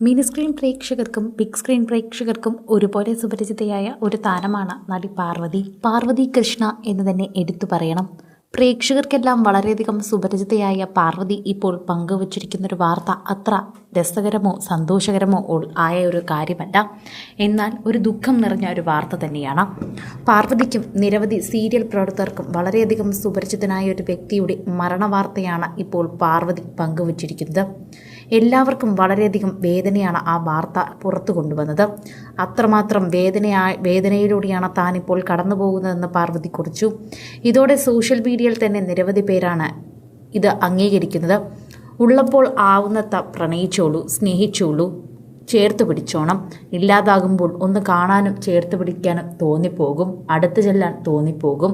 Mini screen പ്രേക്ഷകർക്കും big screen പ്രേക്ഷകർക്കും ഒരുപോലെ സുപരിചിതയായ ഒരു താരമാണ് നടി പാർവതി. പാർവതി കൃഷ്ണ എന്ന് തന്നെ എടുത്തു പറയണം. പ്രേക്ഷകർക്കെല്ലാം വളരെയധികം സുപരിചിതയായ പാർവതി ഇപ്പോൾ പങ്കുവച്ചിരിക്കുന്ന ഒരു വാർത്ത അത്ര രസകരമോ സന്തോഷകരമോ ആയ ഒരു കാര്യമല്ല. എന്നാൽ ഒരു ദുഃഖം നിറഞ്ഞ ഒരു വാർത്ത തന്നെയാണ്. പാർവതിക്കും നിരവധി സീരിയൽ പ്രവർത്തകർക്കും വളരെയധികം സുപരിചിതനായ ഒരു വ്യക്തിയുടെ മരണവാർത്തയാണ് ഇപ്പോൾ പാർവതി പങ്കുവച്ചിരിക്കുന്നത്. എല്ലാവർക്കും വളരെയധികം വേദനയാണ് ആ വാർത്ത പുറത്തു കൊണ്ടുവന്നത്. അത്രമാത്രം വേദനയായി വേദനയിലൂടെയാണ് താനിപ്പോൾ കടന്നു പോകുന്നതെന്ന് പാർവതി കുറിച്ചു. ഇതോടെ സോഷ്യൽ മീഡിയയിൽ തന്നെ നിരവധി പേരാണ് ഇത് അംഗീകരിക്കുന്നത്. ഉള്ളപ്പോൾ ആവുന്നത്ര പ്രണയിച്ചോളൂ സ്നേഹിച്ചോളൂ ചേർത്ത് പിടിച്ചോണം. ഇല്ലാതാകുമ്പോൾ ഒന്ന് കാണാനും ചേർത്ത് പിടിക്കാനും തോന്നിപ്പോകും അടുത്ത് ചെല്ലാൻ തോന്നിപ്പോകും.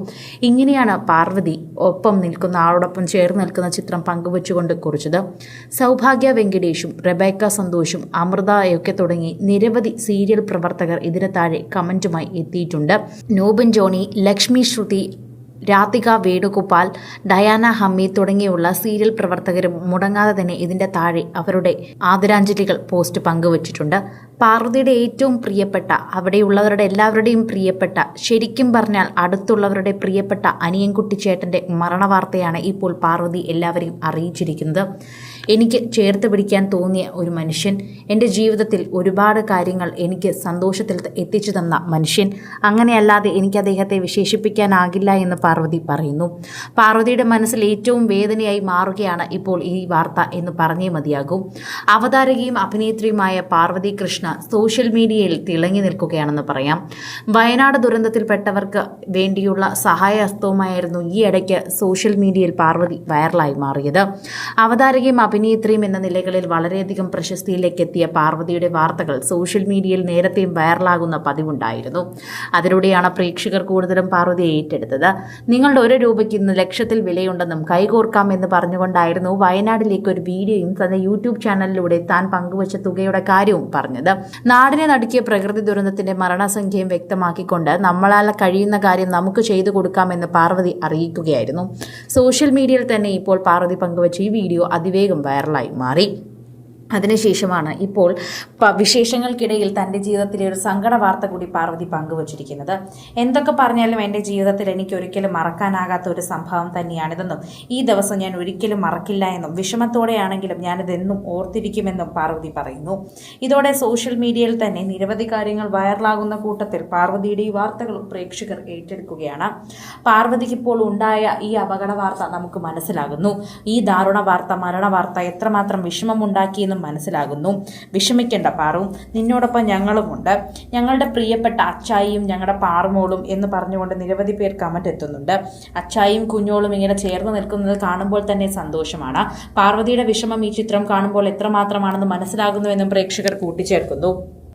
ഇങ്ങനെയാണ് പാർവതി ഒപ്പം നിൽക്കുന്ന ആളോടൊപ്പം ചേർന്ന് നിൽക്കുന്ന ചിത്രം പങ്കുവച്ചുകൊണ്ട് കുറിച്ചത്. സൗഭാഗ്യ വെങ്കടേഷും റെബേക്ക സന്തോഷും അമൃതയൊക്കെ തുടങ്ങി നിരവധി സീരിയൽ പ്രവർത്തകർ ഇതിന് താഴെ കമന്റുമായി എത്തിയിട്ടുണ്ട്. നോബിൻ ജോണി ലക്ഷ്മി ശ്രുതി രാധിക വേണുഗോപാൽ ഡയാന ഹമ്മി തുടങ്ങിയുള്ള സീരിയൽ പ്രവർത്തകരും മുടങ്ങാതെ തന്നെ ഇതിന്റെ താഴെ അവരുടെ ആദരാഞ്ജലികൾ പോസ്റ്റ് പങ്കുവച്ചിട്ടുണ്ട്. പാർവതിയുടെ ഏറ്റവും പ്രിയപ്പെട്ട അവിടെയുള്ളവരുടെ എല്ലാവരുടെയും പ്രിയപ്പെട്ട ശരിക്കും പറഞ്ഞാൽ അടുത്തുള്ളവരുടെ പ്രിയപ്പെട്ട അനിയൻകുട്ടി ചേട്ടന്റെ മരണവാർത്തയാണ് ഇപ്പോൾ പാർവതി എല്ലാവരെയും അറിയിച്ചിരിക്കുന്നത്. എനിക്ക് ചേർത്ത് പിടിക്കാൻ തോന്നിയ ഒരു മനുഷ്യൻ എന്റെ ജീവിതത്തിൽ ഒരുപാട് കാര്യങ്ങൾ എനിക്ക് സന്തോഷത്തിൽ എത്തിച്ചു തന്ന മനുഷ്യൻ. അങ്ങനെയല്ലാതെ എനിക്ക് അദ്ദേഹത്തെ വിശേഷിപ്പിക്കാനാകില്ല എന്ന് പാർവതി പറയുന്നു. പാർവതിയുടെ മനസ്സിൽ ഏറ്റവും വേദനയായി മാറുകയാണ് ഇപ്പോൾ ഈ വാർത്ത എന്ന് പറഞ്ഞേ മതിയാകും. അവതാരകയും അഭിനേത്രിയുമായ പാർവതി കൃഷ്ണ സോഷ്യൽ മീഡിയയിൽ തിളങ്ങി നിൽക്കുകയാണെന്ന് പറയാം. വയനാട് ദുരന്തത്തിൽപ്പെട്ടവർക്ക് വേണ്ടിയുള്ള സഹായഹസ്തവുമായിരുന്നു ഈ ഇടയ്ക്ക് സോഷ്യൽ മീഡിയയിൽ പാർവതി വൈറലായി മാറിയത്. അവതാരകയും അഭിനേത്രിയും എന്ന നിലകളിൽ വളരെയധികം പ്രശസ്തിയിലേക്ക് എത്തിയ പാർവതിയുടെ വാർത്തകൾ സോഷ്യൽ മീഡിയയിൽ നേരത്തെയും വൈറലാകുന്ന പതിവുണ്ടായിരുന്നു. അതിലൂടെയാണ് പ്രേക്ഷകർ കൂടുതലും പാർവതിയെ ഏറ്റെടുത്തത്. നിങ്ങളുടെ ഒരു രൂപയ്ക്ക് ഇന്ന് ലക്ഷത്തിൽ വിലയുണ്ടെന്നും കൈകോർക്കാം എന്ന് പറഞ്ഞുകൊണ്ടായിരുന്നു വയനാടിലേക്ക് ഒരു വീഡിയോയും തന്റെ യൂട്യൂബ് ചാനലിലൂടെ താൻ പങ്കുവച്ച തുകയുടെ കാര്യവും പറഞ്ഞത്. നാടിനെ നടുക്കിയ പ്രകൃതി ദുരന്തത്തിന്റെ മരണസംഖ്യയും വ്യക്തമാക്കിക്കൊണ്ട് നമ്മളാൽ കഴിയുന്ന കാര്യം നമുക്ക് ചെയ്തു കൊടുക്കാമെന്ന് പാർവതി അറിയിക്കുകയായിരുന്നു. സോഷ്യൽ മീഡിയയിൽ തന്നെ ഇപ്പോൾ പാർവതി പങ്കുവച്ച ഈ വീഡിയോ അതിവേഗം വൈറലായി മാറി. അതിനുശേഷമാണ് ഇപ്പോൾ വിശേഷങ്ങൾക്കിടയിൽ തന്റെ ജീവിതത്തിലെ ഒരു സങ്കട വാർത്ത കൂടി പാർവതി പങ്കുവച്ചിരിക്കുന്നത്. എന്തൊക്കെ പറഞ്ഞാലും എന്റെ ജീവിതത്തിൽ എനിക്ക് ഒരിക്കലും മറക്കാനാകാത്ത ഒരു സംഭവം തന്നെയാണിതെന്നും ഈ ദിവസം ഞാൻ ഒരിക്കലും മറക്കില്ല എന്നും വിഷമത്തോടെയാണെങ്കിലും ഞാനിതെന്നും ഓർത്തിരിക്കുമെന്നും പാർവതി പറയുന്നു. ഇതോടെ സോഷ്യൽ മീഡിയയിൽ തന്നെ നിരവധി കാര്യങ്ങൾ വൈറലാകുന്ന കൂട്ടത്തിൽ പാർവതിയുടെ ഈ വാർത്തകളും പ്രേക്ഷകർ ഏറ്റെടുക്കുകയാണ്. പാർവതിക്ക് ഇപ്പോൾ ഉണ്ടായ ഈ അപകട വാർത്ത നമുക്ക് മനസ്സിലാകുന്നു. ഈ ദാരുണ വാർത്ത മരണ വാർത്ത എത്രമാത്രം വിഷമമുണ്ടാക്കിയെന്നും മനസ്സിലാകുന്നു. വിഷമിക്കേണ്ട പാറു നിന്നോടൊപ്പം ഞങ്ങളുമുണ്ട്. ഞങ്ങളുടെ പ്രിയപ്പെട്ട അച്ചായിയും ഞങ്ങളുടെ പാറുമോളും എന്ന് പറഞ്ഞുകൊണ്ട് നിരവധി പേർ കമന്റ് എത്തുന്നുണ്ട് അച്ചായും കുഞ്ഞോളും ഇങ്ങനെ ചേർന്ന് നിൽക്കുന്നത് കാണുമ്പോൾ തന്നെ സന്തോഷമാണ്. പാർവതിയുടെ വിഷമം ഈ ചിത്രം കാണുമ്പോൾ എത്രമാത്രമാണെന്ന് മനസ്സിലാകുന്നുവെന്നും പ്രേക്ഷകർ കൂട്ടിച്ചേർക്കുന്നു.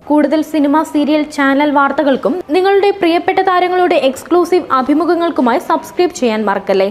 കൂടുതൽ സിനിമ സീരിയൽ ചാനൽ വാർത്തകൾക്കും നിങ്ങളുടെ പ്രിയപ്പെട്ട താരങ്ങളുടെ എക്സ്ക്ലൂസീവ് അഭിമുഖങ്ങൾക്കുമായി സബ്സ്ക്രൈബ് ചെയ്യാൻ മറക്കല്ലേ?